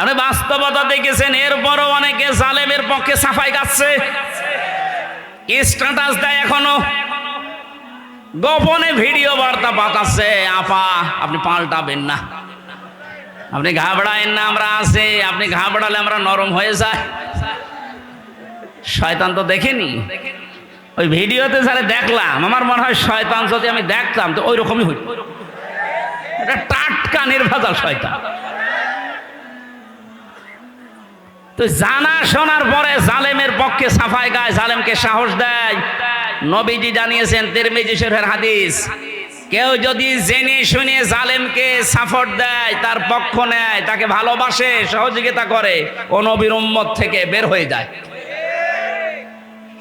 আপনি বাস্তবতা দেখেছেন, এরপরও অনেকে জালেমের পক্ষে সাফাই গাচ্ছে স্ট্যাটাস দেয় এখনও। গোপনে ভিডিও বার্তা পাঠাচ্ছে, আপা, আপনি পাল্টাবেন না। আপনি ঘাবড়ায়েন না, আমরা আছি। আপনি ঘাবড়ালে আমরা নরম হয়ে যায় শয়তান তো দেখেনি। ওই ভিডিওতে যারা দেখলাম, আমার মনে হয় শয়তান যদি আমি দেখতাম, তো ওই রকমই হইত। এটা টাটকা নির্বাচল শয়তান। তো জানা শোনার পরে জালেমের পক্ষে সাফাই গায়, জালেমকে সাহস দেয়। নবীজি জানিয়েছেন, তিরমিজি শরীফের হাদিস, কেউ যদি জেনে শুনে জালেমকে সাপোর্ট দেয়, তার পক্ষ নেয়, তাকে ভালোবাসে, সহযোগিতা করে, ও নবীর উম্মত থেকে বের হয়ে যায়।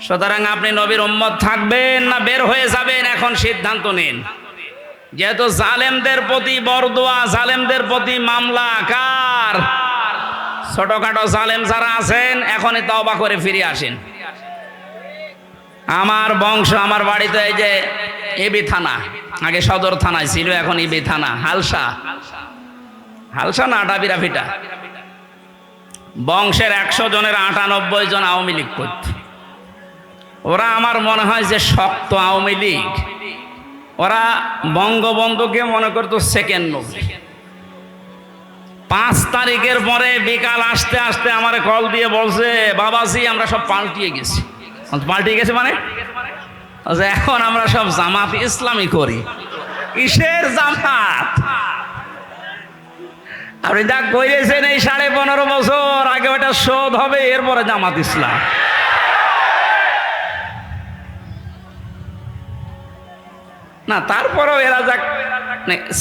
সুতরাং আপনি নবীর উম্মত থাকবেন না বের হয়ে যাবেন, এখন সিদ্ধান্ত নিন। যেহেতু জালেমদের প্রতি বরদোয়া, জালেমদের প্রতি মামলা, কার? ছোটখাটো জালেম যারা আছেন, এখনই তওবা করে ফিরে আসেন। আমার বংশ, আমার বাড়িতে এই যে এবি থানা, আগে সদর থানায় ছিল, এখন ইবি থানা, হালসা। হালসা না ডাবিরা ফিটা বংশের একশো জনের আটানব্বই জন আওয়ামী লীগ করত। ওরা আমার মনে হয় যে শক্ত আওয়ামী লীগ। ওরা বঙ্গবন্ধুকে মনে করতো সেকেন্ড নবী। পাঁচ তারিখের পরে বিকাল আসতে আসতে আমার কল দিয়ে বলছে, বাবাজি, আমরা সব পাল্টিয়ে গেছি। পাল্টিয়ে গেছে মানে? এখন আমরা সব জামাত ইসলামী করি। কিসের জামাত? আপনি যা করেছেন এই সাড়ে পনেরো বছর, আগে ওটা শোধ হবে, এরপরে জামাত ইসলাম। না, তারপরেও এরা যাক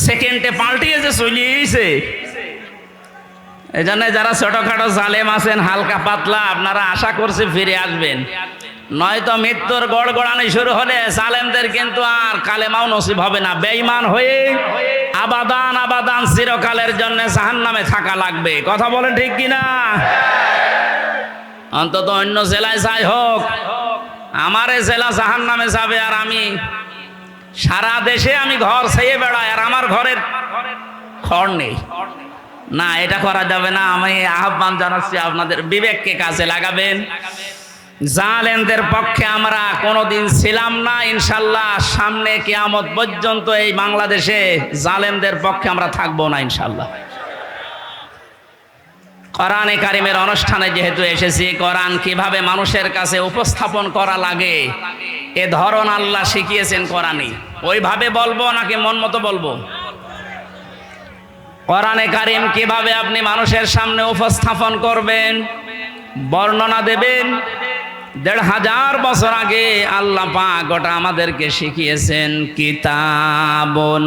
সেকেন্ডে পাল্টিয়েছে চলিয়েছে এই জন্য যারা ছোটখাটো জালেম আছেন, হালকা পাতলা, আপনারা আশা করছে ফিরে আসবেন। নয়তো মৃত্যুর গড় গড়ানি শুরু হলে সালেমদের কিন্তু আর কালেমাও নসিব হবে না। বেঈমান হয়ে আবাদান আবাদান চিরকালের জন্য জাহান নামে থাকা লাগবে। কথা বলেন ঠিক কিনা? অন্তত অন্য জেলায় যাই হোক, আমার জেলা জাহান নামে যাবে আর আমি সারা দেশে আমি ঘর ছেয়ে বেড়াই, আর আমার ঘরের খড় নেই। না, এটা করা যাবে না। আমি আহ্বান জানাচ্ছি আপনাদের, বিবেককে কাজে লাগাবেন। জালেমদের পক্ষে আমরা কোনোদিন ছিলাম না, ইনশাল্লাহ সামনে কিয়ামত পর্যন্ত এই বাংলাদেশে জালেমদের পক্ষে আমরা থাকব না, ইনশাল্লাহ। কোরআনে কারিমের অনুষ্ঠানে যেহেতু এসেছি, কোরআন কীভাবে মানুষের কাছে উপস্থাপন করা লাগে, এ ধরন আল্লাহ শিখিয়েছেন কোরআনে ওইভাবে বলব নাকি মন মতো বলব? কোরআনে কারিম কীভাবে আপনি মানুষের সামনে উপস্থাপন করবেন, বর্ণনা দেবেন? দেড় হাজার বছর আগে আল্লাহ পাক আমাদেরকে শিখিয়েছেন, কিতাবন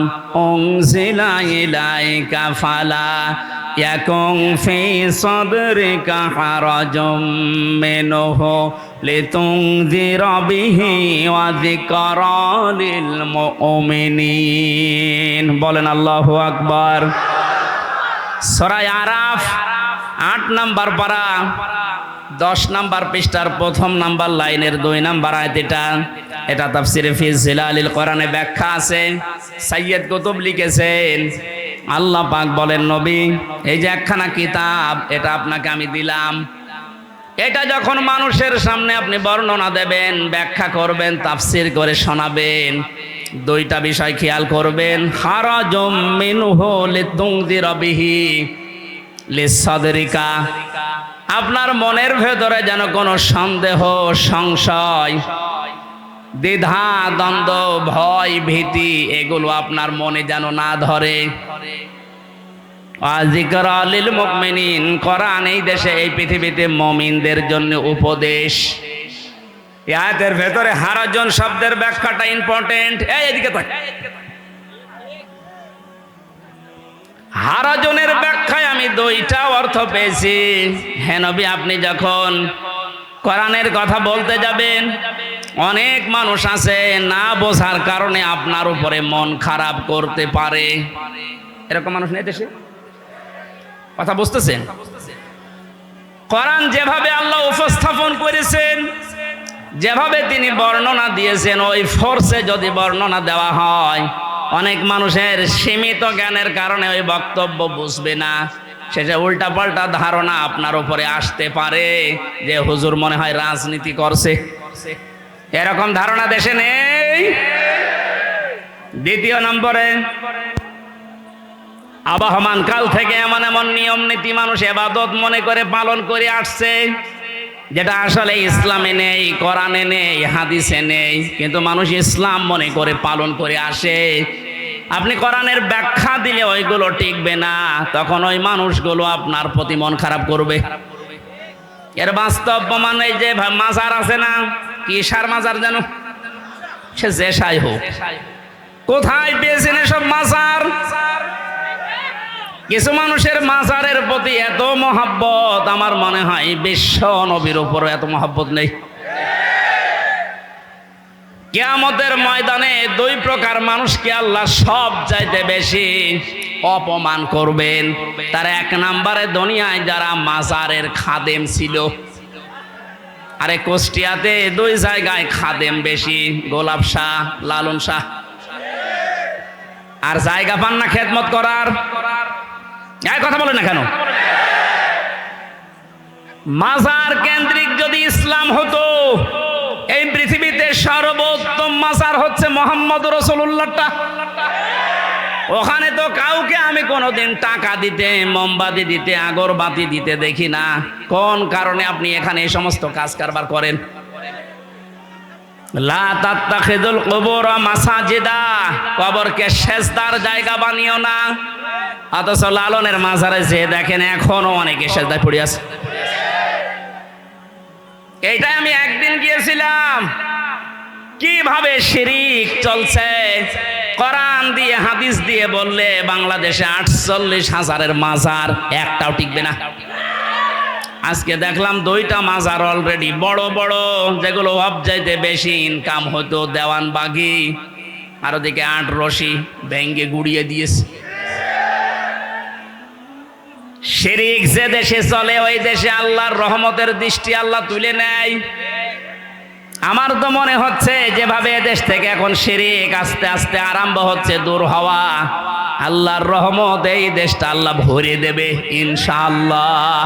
উনজিলা ইলাইকা ফালা ইয়াকুম ফি সাদরিকা হারাজুম মিনহু লিতুনযিরা বিহি ওয়া যিকরা বলেন আল্লাহু আকবার। সরাই আরাফ, আট নাম্বার পারা, দশ নাম্বার পৃষ্ঠার প্রথম নাম্বার লাইনের দুই নাম্বার আয়াত এটা এটা তাফসিরে ফি জিলালিল কোরআনে ব্যাখ্যা আছে। সাইয়্যদ কুতুব লিখেছেন, আল্লাহ পাক বলেন, নবী, এই যে একখানা কিতাব, এটা আপনাকে আমি দিলাম। এটা যখন মানুষের সামনে আপনি বর্ণনা দেবেন, ব্যাখ্যা করবেন, তাফসির করে শোনাবেন, দুইটা বিষয় খেয়াল করবেন। হারাজম মিনহু লিতুনদিরা বিহি লিসাদরিকা। আপনার মনের ভেতরে যেন কোনো সন্দেহ, সংশয়, দ্বিধা, দ্বন্দ্ব, ভয়, ভীতি, এগুলো আপনার মনে যেন না ধরে। আজিকর আলিল মুকমিনিন কোরআন এই দেশে, এই পৃথিবীতে মমিনদের জন্য উপদেশ। আয়াতের ভেতরে হারাজন শব্দের ব্যাখ্যাটা ইম্পর্টেন্ট এই এদিকে তাক হারাজনের ব্যাখ্যায় আমি দুইটা অর্থ পেয়েছি। হ্যাঁ নবী, আপনি যখন কোরআনের কথা বলতে যাবেন, অনেক মানুষ আছে না বোঝার কারণে আপনার উপরে মন খারাপ করতে পারে। এরকম মানুষ নেই দেশে? কথা বুঝতেছেন? কোরআন যেভাবে আল্লাহ উপস্থাপন করেছেন, যেভাবে তিনি বর্ণনা দিয়েছেন, ওই ফোর্সে যদি বর্ণনা দেওয়া হয়, অনেক মানুষের সীমিত জ্ঞানের কারণে ওই বক্তব্য বুঝবে না। সেটা উল্টা পাল্টা ধারণা আপনার উপরে আসতে পারে যে হুজুর মনে হয় রাজনীতি করছে। এরকম ধারণা দেশে নেই। দ্বিতীয় নম্বরে আবহমান কাল থেকে এমন এমন নিয়ম নীতি মানুষ এবাদত মনে করে পালন করে আসছে, যেটা আসলে ইসলামে নেই, কোরআনে নেই, হাদিসে নেই, কিন্তু মানুষ ইসলাম মনে করে পালন করে আসে। আপনি কোরআনের ব্যাখ্যা দিলে ওইগুলো টিকবে না, তখন ওই মানুষগুলো আপনার প্রতি মন খারাপ করবে। এর বাস্তব প্রমাণ এই যে মাজার আছে না, কি সার মাজার যেন সে জেসাই হোক। কোথায় পেয়েছেন এসব মাজার? কিছু মানুষের মাজারের প্রতি এত মহাব্বত, আমার মনে হয় বিশ্ব নবীর উপর এত মহাব্বত নেই। কেয়ামতের ময়দানে দুই প্রকার মানুষকে আল্লাহ সব চাইতে বেশি অপমান করবেন। তার এক নম্বরে দুনিয়ায় যারা মাজারের খাদেম ছিল, আরে কুষ্টিয়াতে দুই জায়গায় খাদেম বেশি, গোলাপ শাহ, লালন শাহ। আর জায়গা পান না খেদমত করার। কথা বলে না কেন? মাজার কেন্দ্রিক যদি ইসলাম হতো, এই পৃথিবীতে সর্বোত্তম মাজার হচ্ছে মোহাম্মদ রসুল্লাহটা ওখানে তো কাউকে আমি কোনোদিন টাকা দিতে, মোমবাতি দিতে, আগরবাতি দিতে দেখি না। কোন কারণে আপনি এখানে এই সমস্ত কাজ কারবার করেন? কুবুর মাসাজিদা। কবরকে সেজদার জায়গা বানিও না। অথচ লালনের মাজারে যে দেখেন এখনও অনেকে সেজদায় পড়ে আছে। এইটাই আমি একদিন গিয়েছিলাম। কীভাবে শিরিক চলছে? কোরআন দিয়ে, হাদিস দিয়ে বললে বাংলাদেশে আটচল্লিশ হাজারের মাজার একটাও টিকবে না। আজকে দেখলাম দুইটা মাজার অলরেডি বড় বড়, যেগুলো অবজাইতে বেশি ইনকাম হতো দেওয়ান বাগি আর ওদিকে আট রশি ভেঙ্গে গুড়িয়ে দিয়েছে। শিরিক যে দেশে চলে, ওই দেশে আল্লাহর রহমতের দৃষ্টি আল্লাহ তুলে নেয়। আমার তো মনে হচ্ছে যেভাবে দেশ থেকে এখন শিরিক আস্তে আস্তে আরম্ভ হচ্ছে, দূর হওয়া, আল্লাহর রহমত এই দেশটা আল্লাহ ভরে দেবে, ইনশাআল্লাহ।